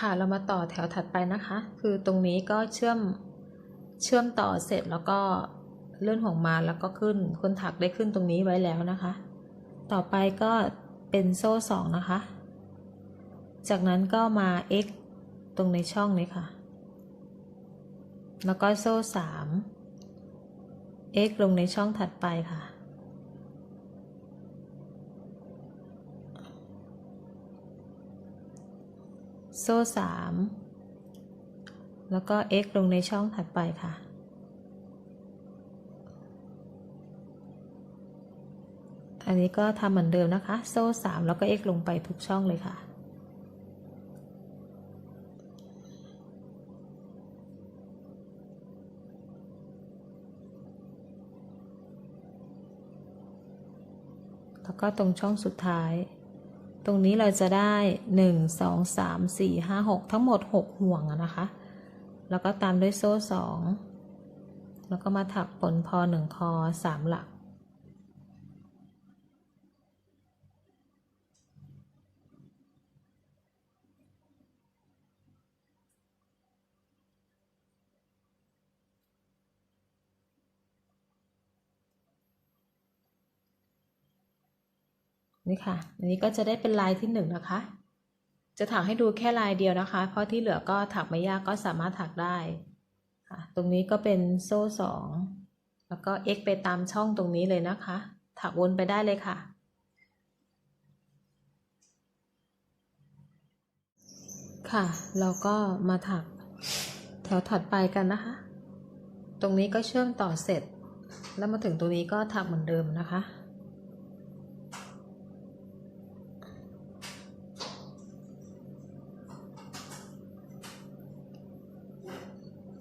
ค่ะ เรามาต่อแถวถัดไปนะคะ คือตรงนี้ก็เชื่อมเชื่อมต่อเสร็จแล้วก็เลื่อนห่วงมาแล้วก็ขึ้น คนถักได้ขึ้นตรงนี้ไว้แล้วนะคะ ต่อไปก็เป็นโซ่สองนะคะ จากนั้นก็มา x ตรงในช่องนี้ค่ะ แล้วก็โซ่สาม x ลงในช่องถัดไปค่ะ โซ่สามแล้วก็ x ลงในช่องถัดไปค่ะ อันนี้ก็ทำเหมือนเดิมนะคะ โซ่สามแล้วก็ x ลงไปทุกช่องเลยค่ะแล้วก็ตรงช่องสุดท้าย ตรงนี้เราจะได้ 1 2 3 4 5 6 ทั้งหมด 6 ห่วงนะคะ แล้วก็ตามด้วยโซ่ 2 แล้วก็มาถักปนพอ 1 คอ 3 หลัก นี่ค่ะ อันนี้ก็จะได้เป็นลายที่หนึ่งนะคะ จะถักให้ดูแค่ลายเดียวนะคะ เพราะที่เหลือก็ถักไม่ยากก็สามารถถักได้ค่ะ ตรงนี้ก็เป็นโซ่สองแล้วก็ x ไปตามช่องตรงนี้เลยนะคะ ถักวนไปได้เลยค่ะค่ะ เราก็มาถักแถวถัดไปกันนะคะ ตรงนี้ก็เชื่อมต่อเสร็จ แล้วมาถึงตรงนี้ก็ถักเหมือนเดิมนะคะ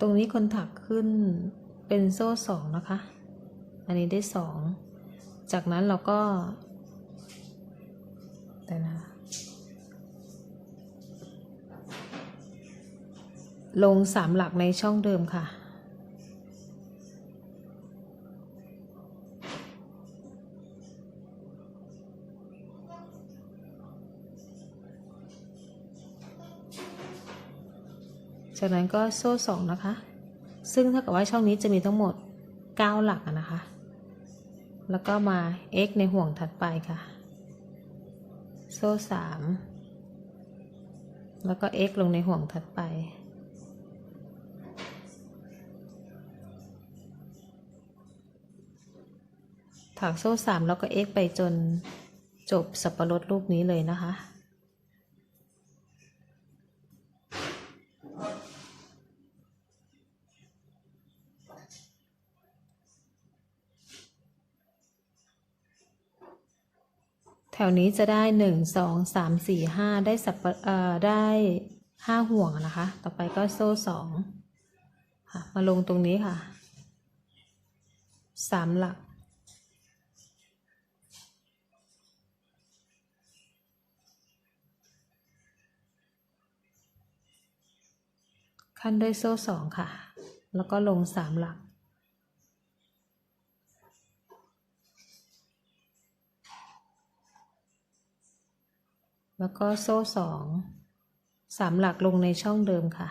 ตรงนี้คนถักขึ้นเป็นโซ่สองนะคะ อันนี้ได้สอง จากนั้นเราก็แต่นะลงสามหลักในช่องเดิมค่ะ จากนั้นก็โซ่สองนะคะ ซึ่งเท่ากับว่าช่องนี้จะมีทั้งหมด 9 หลักนะคะ แล้วก็มา x ในห่วงถัดไปค่ะ โซ่สามแล้วก็ x ลงในห่วงถัดไปถักโซ่สามแล้วก็ x ไปจนจบสับปะรดรูปนี้เลยนะคะ แถวนี้จะได้หนึ่งสองสามสี่ห้าได้สับเอ่อได้ห้าห่วงนะคะ ต่อไปก็โซ่สองค่ะมาลงตรงนี้ค่ะสามหลัก ขั้นด้วยโซ่สองค่ะ แล้วก็ลงสามหลัก แล้วก็โซ่สองสามหลักลงในช่องเดิมค่ะ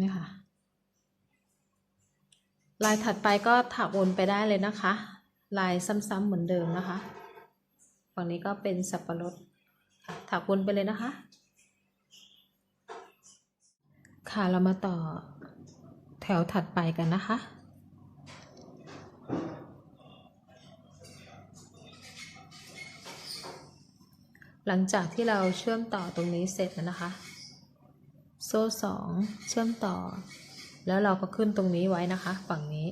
นี่ค่ะ ลายถัดไปก็ถักวนไปได้เลยนะคะ ลายซ้ำๆเหมือนเดิมนะคะ ฝั่งนี้ก็เป็นสับปะรดถักวนไปเลยนะคะ ค่ะเรามาต่อ แถวถัดไปกันนะคะ หลังจากที่เราเชื่อมต่อตรงนี้เสร็จแล้วนะคะ โซ่สองเชื่อมต่อ แล้วเราก็ขึ้นตรงนี้ไว้นะคะ ฝั่งนี้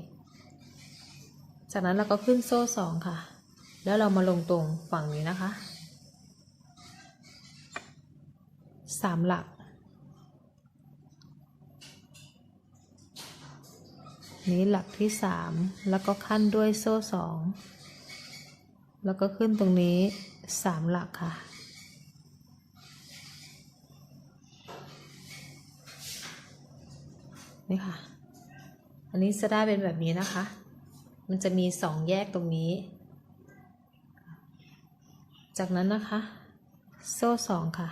จากนั้นเราก็ขึ้นโซ่สองค่ะ แล้วเรามาลงตรงฝั่งนี้นะคะสามหลัก นี้หลักที่สามแล้วก็ขั้นด้วยโซ่สองแล้วก็ขึ้นตรงนี้สามหลักค่ะ นี่ค่ะ อันนี้จะได้เป็นแบบนี้นะคะ มันจะมีสองแยกตรงนี้ จากนั้นนะคะ โซ่สองค่ะ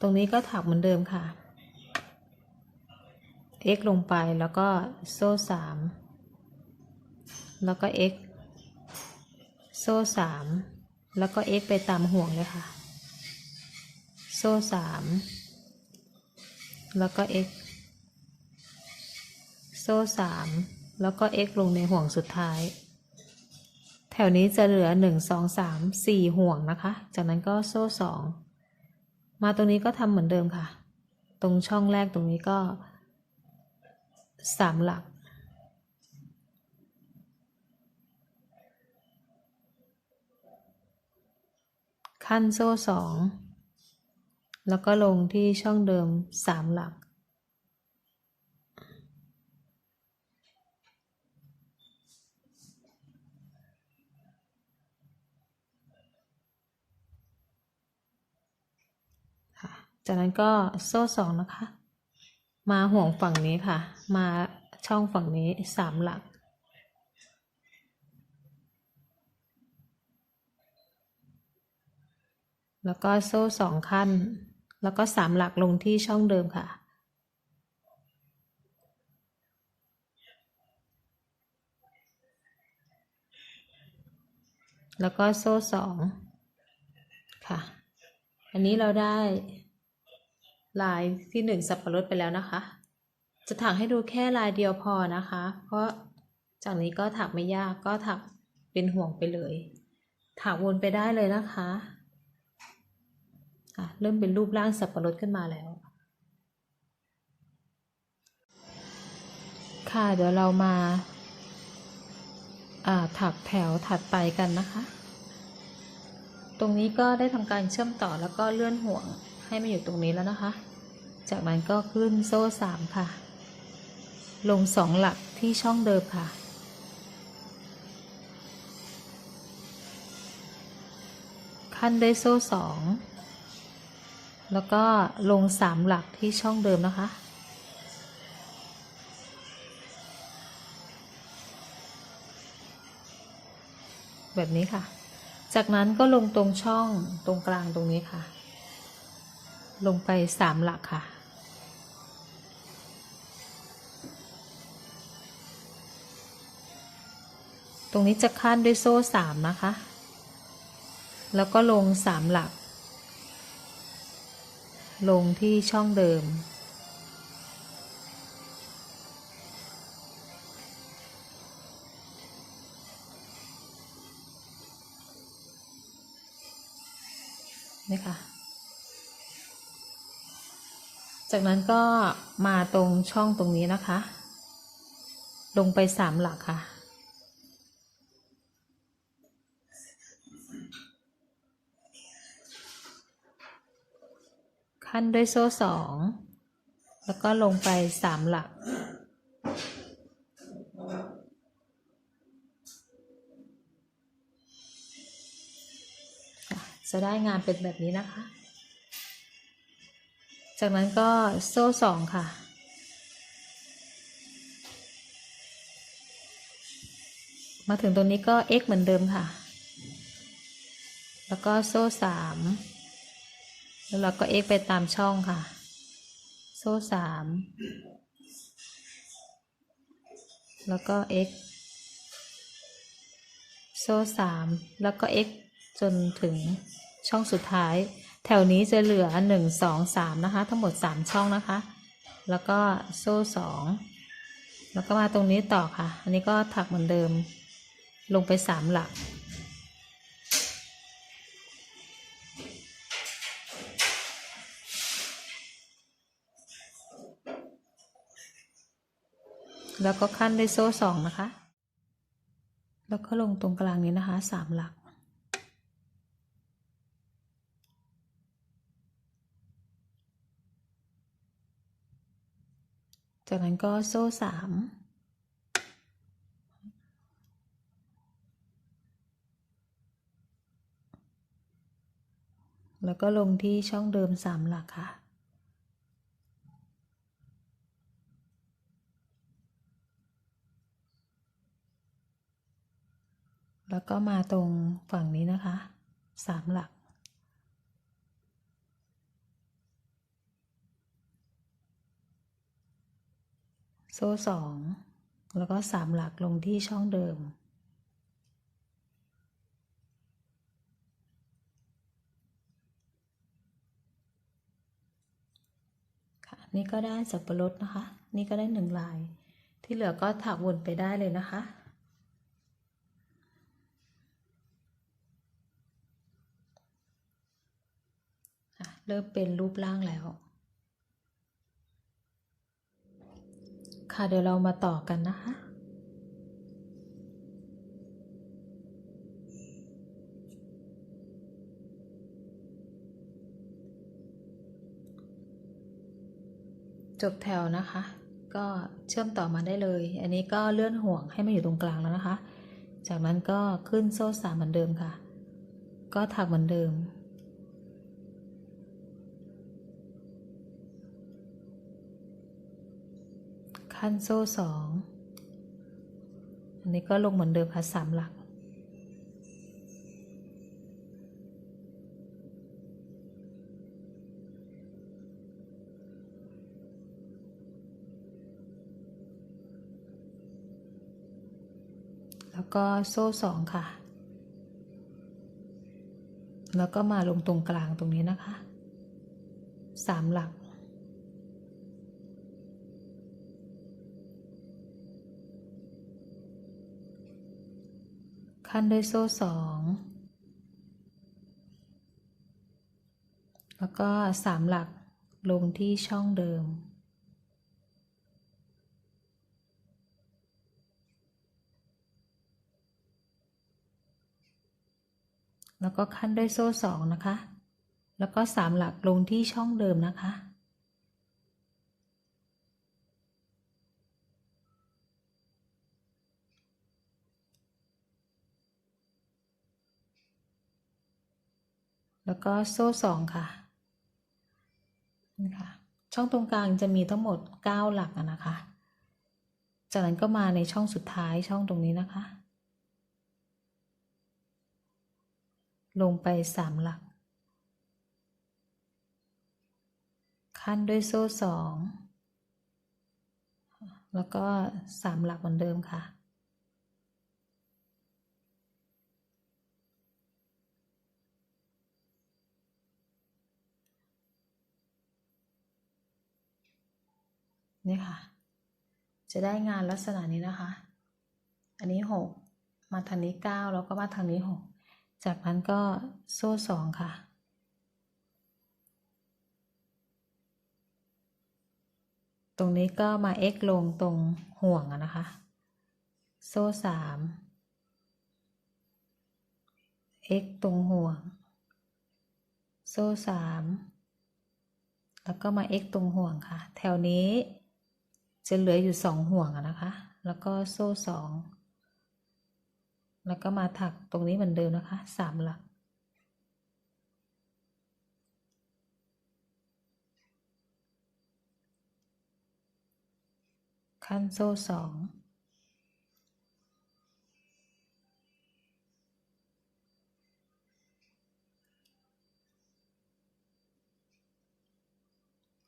ตรงนี้ก็ถักเหมือนเดิมค่ะ x ลงไปแล้วก็โซ่สามแล้วก็ x โซ่สามแล้วก็ x ไปตามห่วงเลยค่ะ โซ่สามแล้วก็ x โซ่สามแล้วก็ x ลงในห่วงสุดท้าย แถวนี้จะเหลือหนึ่งสองสามสี่ห่วงนะคะ จากนั้นก็โซ่สองมาตรงนี้ก็ทำเหมือนเดิมค่ะ ตรงช่องแรกตรงนี้ก็ สามหลัก ขั้นโซ่สองแล้วก็ลงที่ช่องเดิมสามหลัก จากนั้นก็โซ่สองนะคะ มาห่วงฝั่งนี้ค่ะ มาช่องฝั่งนี้สามหลัก แล้วก็โซ่สองขั้น แล้วก็สามหลักลงที่ช่องเดิมค่ะ แล้วก็โซ่สองค่ะ อันนี้เราได้ ลายที่หนึ่งสับปะรดไปแล้วนะคะ จะถักให้ดูแค่ลายเดียวพอนะคะ เพราะจากนี้ก็ถักไม่ยากก็ถักเป็นห่วงไปเลย ถักวนไปได้เลยนะคะะเริ่มเป็นรูปร่างสับปะรดขึ้นมาแล้ว ค่ะเดี๋ยวเรามาถักแถวถัดไปกันนะคะ ตรงนี้ก็ได้ทำการเชื่อมต่อแล้วก็เลื่อนห่วง ให้มาอยู่ตรงนี้แล้วนะคะ จากนั้นก็ขึ้นโซ่สามค่ะ ลงสองหลักที่ช่องเดิมค่ะ ขั้นด้วยโซ่สองแล้วก็ลงสามหลักที่ช่องเดิมนะคะแบบนี้ค่ะ จากนั้นก็ลงตรงช่องตรงกลางตรงนี้ค่ะ ลงไปสามหลักค่ะ ตรงนี้จะขั้นด้วยโซ่สามนะคะ แล้วก็ลงสามหลัก ลงที่ช่องเดิมนี่ค่ะ จากนั้นก็มาตรงช่องตรงนี้นะคะ ลงไปสามหลักค่ะ ขั้นด้วยโซ่สอง แล้วก็ลงไปสามหลัก จะได้งานเป็นแบบนี้นะคะ จากนั้นก็โซ่สองค่ะ มาถึงตรงนี้ก็ x เหมือนเดิมค่ะ แล้วก็โซ่สามแล้วเราก็ x ไปตามช่องค่ะ โซ่สามแล้วก็ x โซ่สามแล้วก็ x จนถึงช่องสุดท้าย แถวนี้จะเหลือหนึ่งสองสามนะคะ ทั้งหมดสามช่องนะคะ แล้วก็โซ่สองแล้วก็มาตรงนี้ต่อค่ะ อันนี้ก็ถักเหมือนเดิม ลงไปสามหลัก แล้วก็ขั้นด้วยโซ่สองนะคะ แล้วก็ลงตรงกลางนี้นะคะสามหลัก จากนั้นก็โซ่สามแล้วก็ลงที่ช่องเดิมสามหลักค่ะ แล้วก็มาตรงฝั่งนี้นะคะสามหลัก โซ่สองแล้วก็สามหลักลงที่ช่องเดิม ค่ะ นี่ก็ได้สับปะรดนะคะ นี่ก็ได้หนึ่งลาย ที่เหลือก็ถักวนไปได้เลยนะคะอะเริ่มเป็นรูปร่างแล้ว ค่ะ เดี๋ยวเรามาต่อกันนะคะ จบแถวนะคะ ก็เชื่อมต่อมาได้เลย อันนี้ก็เลื่อนห่วงให้มาอยู่ตรงกลางแล้วนะคะ จากนั้นก็ขึ้นโซ่สามเหมือนเดิมค่ะ ก็ถักเหมือนเดิม ขั้นโซ่สองอันนี้ก็ลงเหมือนเดิมค่ะสามหลัก แล้วก็โซ่สองค่ะ แล้วก็มาลงตรงกลางตรงนี้นะคะสามหลัก ขั้นด้วยโซ่สองแล้วก็สามหลักลงที่ช่องเดิม แล้วก็ขั้นด้วยโซ่สองนะคะ แล้วก็สามหลักลงที่ช่องเดิมนะคะ แล้วก็โซ่สองค่ะนี่ค่ะช่องตรงกลางจะมีทั้งหมด 9 หลักนะคะ จากนั้นก็มาในช่องสุดท้ายช่องตรงนี้นะคะ ลงไป 3 หลัก ขั้นด้วยโซ่สองแล้วก็ 3 หลักเหมือนเดิมค่ะ นี่ค่ะ จะได้งานลักษณะนี้นะคะ อันนี้หกมาทางนี้เก้าแล้วก็มาทางนี้หกจากนั้นก็โซ่สองค่ะ ตรงนี้ก็มา x ลงตรงห่วงนะคะ โซ่สาม x ตรงห่วง โซ่สามแล้วก็มา x ตรงห่วงค่ะ แถวนี้ จะเหลืออยู่สองห่วงนะคะ แล้วก็โซ่สองแล้วก็มาถักตรงนี้เหมือนเดิมนะคะสามหลัก ขั้นโซ่สอง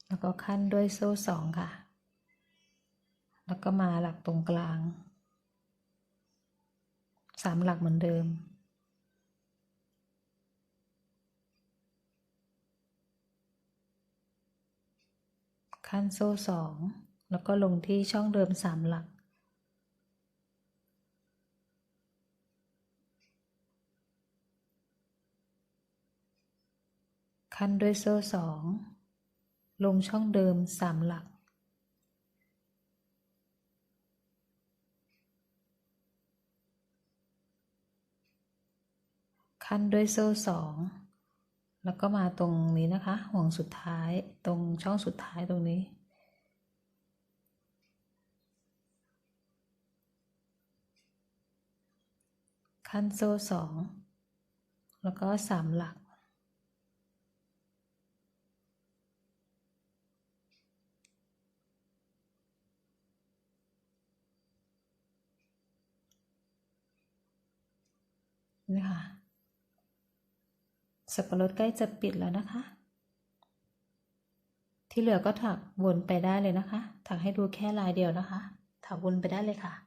แล้วก็ขั้นด้วยโซ่สองค่ะ แล้วก็มาหลักตรงกลาง สามหลักเหมือนเดิม ขั้นโซ่สองแล้วก็ลงที่ช่องเดิมสามหลัก ขั้นด้วยโซ่สองลงช่องเดิมสามหลัก ขั้นด้วยโซ่สองแล้วก็มาตรงนี้นะคะ ห่วงสุดท้ายตรงช่องสุดท้ายตรงนี้ ขั้นโซ่สองแล้วก็สามหลัก นี่ค่ะ สับปะรดใกล้จะปิดแล้วนะคะ ที่เหลือก็ถักวนไปได้เลยนะคะ ถักให้ดูแค่ลายเดียวนะคะ ถักวนไปได้เลยค่ะ